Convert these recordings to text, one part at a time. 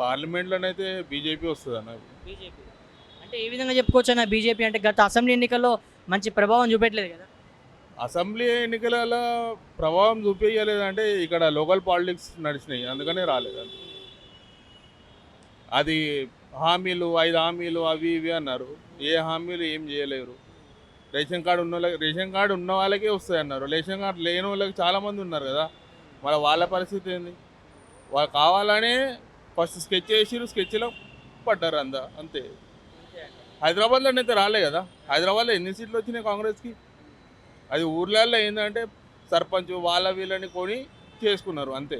పార్లమెంట్లోనైతే BJP వస్తుంది అన్న BJP. అంటే ఏ విధంగా చెప్పుకోవచ్చు అన్న బీజేపీ అంటే గత అసెంబ్లీ ఎన్నికల్లో మంచి ప్రభావం చూపెట్టలేదు కదా. అసెంబ్లీ ఎన్నికలలో ప్రభావం చూపించలేదంటే ఇక్కడ లోకల్ పాలిటిక్స్ నడిచినాయి అందుకనే రాలేదు. అది హామీలు ఐదు హామీలు అవి ఇవి అన్నారు. ఏ హామీలు ఏం చేయలేరు. రేషన్ కార్డు ఉన్న వాళ్ళకి రేషన్ కార్డు ఉన్న వాళ్ళకే వస్తాయి అన్నారు. రేషన్ కార్డు లేని వాళ్ళకి చాలామంది ఉన్నారు కదా. మరి వాళ్ళ పరిస్థితి ఏంది? వాళ్ళు కావాలనే ఫస్ట్ స్కెచ్ చేసిరు స్కెచ్లో పడ్డారు అంద అంతే. హైదరాబాద్లో అయితే రాలే కదా. హైదరాబాద్లో ఎన్ని సీట్లు వచ్చినాయి కాంగ్రెస్కి? అది ఊర్లలో ఏంటంటే సర్పంచ్ వాళ్ళ వీళ్ళని కొని చేసుకున్నారు అంతే.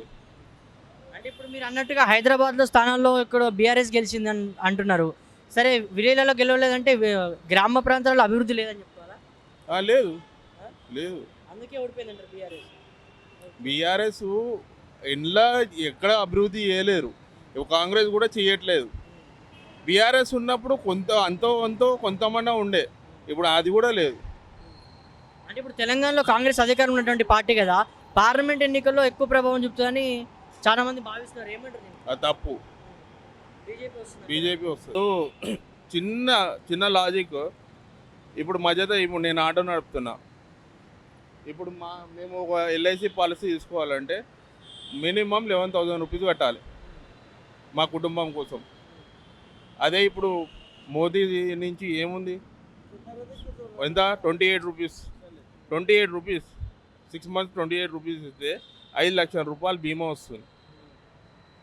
అంటే ఇప్పుడు మీరు అన్నట్టుగా హైదరాబాద్లో స్థానాల్లో ఇక్కడ బీఆర్ఎస్ గెలిచింది అన్- అంటున్నారు. సరే విలేజ్లలో గెలవలేదంటే గ్రామ ప్రాంతాలలో అభివృద్ధి లేదని చెప్పుకోవాలా ఆ, లేదు. లేదు. అందుకే ఓడిపోయిందంటారు బీఆర్ఎస్. బీఆర్ఎస్ ఇంట్లో ఎక్కడ అభివృద్ధి చేయలేరు. కాంగ్రెస్ కూడా చేయట్లేదు. బీఆర్ఎస్ ఉన్నప్పుడు కొంత అంతో అంతో కొంతమంది ఉండే. ఇప్పుడు అది కూడా లేదు. అంటే ఇప్పుడు తెలంగాణలో కాంగ్రెస్ అధికారం ఉన్నటువంటి పార్టీ కదా పార్లమెంట్ ఎన్నికల్లో ఎక్కువ ప్రభావం చూపుతుందని చాలా మంది భావిస్తున్నారు. ఏమంటారు? అది తప్పు. బీజేపీ వస్తుంది? చిన్న చిన్న లాజిక్. ఇప్పుడు మధ్యతో ఇప్పుడు నేను ఆటో నడుపుతున్నా. ఇప్పుడు మా మేము ఒక ఎల్ఐసి పాలసీ తీసుకోవాలంటే మినిమం లెవెన్ థౌజండ్ రూపీస్ కట్టాలి. మా కుటుంబం కోసం. అదే ఇప్పుడు మోదీ నుంచి ఏముంది? ఎంత? Twenty eight rupees. Twenty eight rupees. Six months twenty eight rupees ఇస్తే ఐదు లక్షల రూపాయలు బీమా వస్తుంది.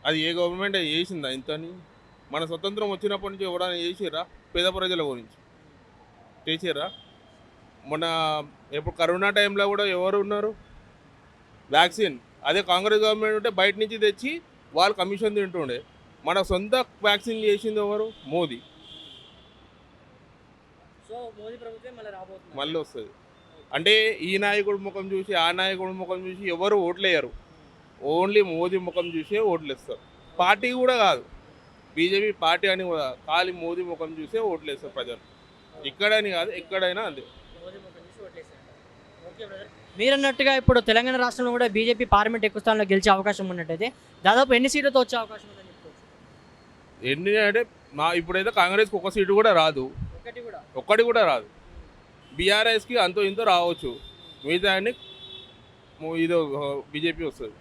అది ఏ గవర్నమెంట్ చేసిందా ఇంతని? మన స్వతంత్రం వచ్చినప్పటి నుంచి ఎవరైనా చేసిరా పేద ప్రజల గురించి. చేసిర్రా? మన ఎప్పుడు కరోనా టైంలో కూడా ఎవరు ఉన్నారు? వ్యాక్సిన్. అదే కాంగ్రెస్ గవర్నమెంట్ ఉంటే బయట నుంచి తెచ్చి వాళ్ళు కమిషన్ తింటుండే. మన సొంత వ్యాక్సిన్ చేసింది ఎవరు? మోదీ. సో మోదీ ప్రభుత్వం మళ్ళీ వస్తుంది. అంటే ఈ నాయకుడి ముఖం చూసి ఆ నాయకుడి ముఖం చూసి ఎవరు ఓట్లేయరు. ఓన్లీ మోదీ ముఖం చూసే ఓట్లు ఇస్తారు పార్టీ కూడా కాదు. బీజేపీ పార్టీ అని కూడా ఖాళీ మోదీ ముఖం చూసే ఓట్లు వేస్తారు ప్రజలు. ఇక్కడని కాదు ఎక్కడైనా అంతే. మోదీ ముఖం చూసి ఓట్లేశారు. Okay brother. మీరు అన్నట్టుగా ఇప్పుడు తెలంగాణ రాష్ట్రంలో కూడా బీజేపీ పార్లమెంట్ ఎక్కువ స్థానంలో గెలిచే అవకాశం ఉన్నట్టయితే దాదాపు ఎన్ని సీట్లతో వచ్చే అవకాశం చెప్పుకోవచ్చు ఎన్ని అంటే మా ఇప్పుడైతే కాంగ్రెస్కి ఒక సీటు కూడా రాదు. ఒక్కటి కూడా రాదు. బీఆర్ఎస్కి అంతో ఇంతో రావచ్చు. మిగతా అన్ని ఇదో బీజేపీ వస్తుంది.